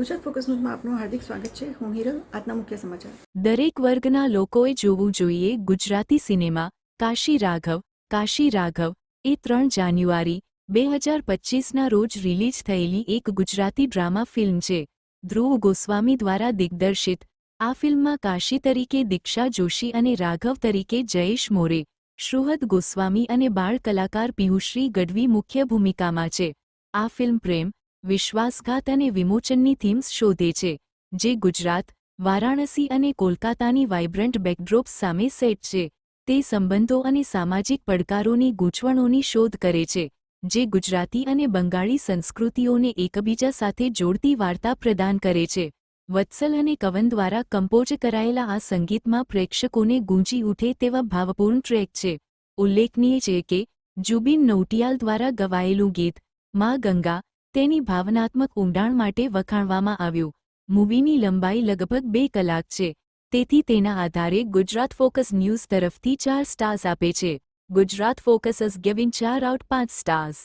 Gujarat focus ન્યૂઝમાં આપનું હાર્દિક સ્વાગત છે. હું હિરલ, આજના મુખ્ય સમાચાર. દરેક વર્ગના લોકોએ જોવું જોઈએ ગુજરાતી સિનેમા, કાશી રાઘવ કાશી રાઘવ, એ ત્રણ જાન્યુઆરી, બે હજાર પચીસના રોજ રિલીઝ થયેલી એક ગુજરાતી ડ્રામા ફિલ્મ છે. ધ્રુવ ગોસ્વામી દ્વારા દિગ્દર્શિત. આ ફિલ્મમાં કાશી તરીકે દીક્ષા જોશી અને રાઘવ તરીકે જયેશ મોરે શ્રુહદ ગોસ્વામી અને બાળ કલાકાર પિયુશ્રી ગઢવી મુખ્ય ભૂમિકામાં છે. આ ફિલ્મ પ્રેમ વિશ્વાસઘાત અને વિમોચનની થીમ્સ શોધે છે, જે ગુજરાત, વારાણસી અને કોલકાતાની વાઇબ્રન્ટ બેકડ્રોપ્સ સામે સેટ છે. તે સંબંધો અને સામાજિક પડકારોની ગૂંચવણોની શોધ કરે છે, જે ગુજરાતી અને બંગાળી સંસ્કૃતિઓને એકબીજા સાથે જોડતી વાર્તા પ્રદાન કરે છે. વત્સલ અને કવન દ્વારા કમ્પોઝ કરાયેલા આ સંગીતમાં પ્રેક્ષકોને ગૂંજી ઉઠે તેવા ભાવપૂર્ણ ટ્રેક છે. ઉલ્લેખનીય છે કે, જુબિન નૌટિયાલ દ્વારા ગવાયેલું ગીત, માં ગંગા તેની ભાવનાત્મક ઊંડાણ માટે વખાણવામાં આવ્યું. મૂવીની લંબાઈ લગભગ બે કલાક છે. તેથી તેના આધારે ગુજરાત ફોકસ ન્યૂઝ તરફથી ચાર સ્ટાર્સ આપે છે. ગુજરાત ફોકસસ ગિવિંગ ચાર આઉટ પાંચ સ્ટાર્સ.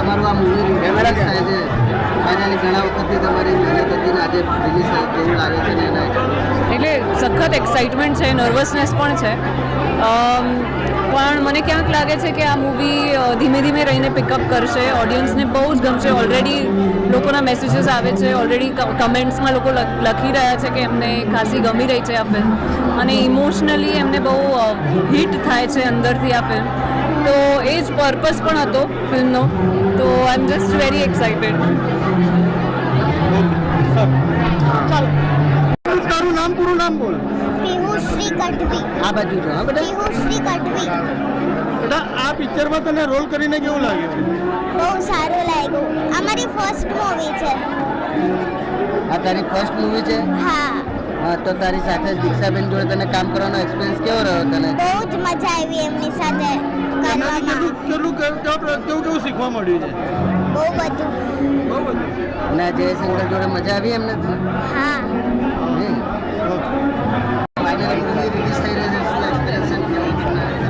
તમારું મહેનત હતી આજે રિલીઝ કેવું લાગે છે એટલે સખત એક્સાઇટમેન્ટ છે નર્વસનેસ પણ છે. પણ મને ક્યાંક લાગે છે કે આ મૂવી ધીમે ધીમે રહીને પિકઅપ કરશે. ઓડિયન્સને બહુ જ ગમશે. ઓલરેડી લોકોના મેસેજીસ આવે છે. ઓલરેડી કમેન્ટ્સમાં લોકો લખી રહ્યા છે કે એમને ખાસી ગમી રહી છે આ ફિલ્મ અને ઇમોશનલી એમને બહુ હિટ થાય છે અંદરથી આ ફિલ્મ તો એ જ પર્પસ પણ હતો ફિલ્મનો તો I am just very excited તારું નામ પૂરું નામ બોલ. પિયુશ્રી ગઢવી આ બાજુ જો હા બેટા પિયુશ્રી બેટા આ પિક્ચરમાં તને રોલ કરીને કેવું લાગ્યું? બહુ સારું લાગ્યું. અમારી ફર્સ્ટ મૂવી છે. આ તારી ફર્સ્ટ મૂવી છે? હા. હા તો તારી સાથે દીક્ષાબેન જોડે તને કામ કરવાનો એક્સપિરિયન્સ કેવો રહ્યો તને? બહુ જ મજા આવી એમની સાથે કરવામાં કેટલું કેટલું કેવું કેવું શીખવા મળ્યું છે? બહુ બધું. અને જય શંકર જોડે મજા આવી એમને? હા.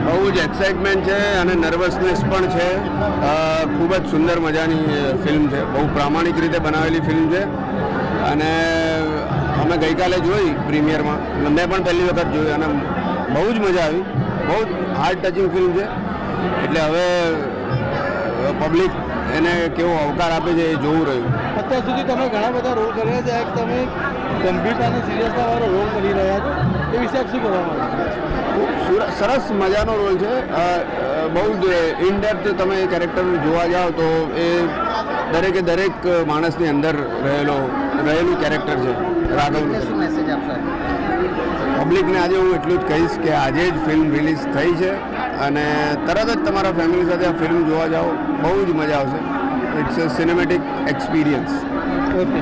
બહુ જ એક્સાઇટમેન્ટ છે અને નર્વસનેસ પણ છે. ખૂબ જ સુંદર મજાની ફિલ્મ છે. બહુ પ્રામાણિક રીતે બનાવેલી ફિલ્મ છે. અને અમે ગઈકાલે જોઈ પ્રીમિયરમાં. મેં પણ પહેલી વખત જોઈ અને બહુ જ મજા આવી. બહુ જ હાર્ટ ટચિંગ ફિલ્મ છે. એટલે હવે પબ્લિક એને કેવો અવકાર આપે છે એ જોવું રહ્યું. અત્યાર સુધી તમે ઘણા બધા રોલ કર્યા છે. એક તમે ગંભીરતા અને સિરિયસતાવાળો રોલ કરી રહ્યા છો. એ વિશે શું કહેવા સરસ મજાનો રોલ છે. બહુ જ ઇનડેપ્થ તમે એ કેરેક્ટર જોવા જાઓ તો એ દરેકે દરેક માણસની અંદર રહેલો રહેલું કેરેક્ટર છે. રાઘવ શું મેસેજ આપશો? પબ્લિકને આજે હું એટલું જ કહીશ કે આજે જ ફિલ્મ રિલીઝ થઈ છે. અને તરત જ તમારા ફેમિલી સાથે આ ફિલ્મ જોવા જાઓ. બહુ જ મજા આવશે. It's a cinematic experience okay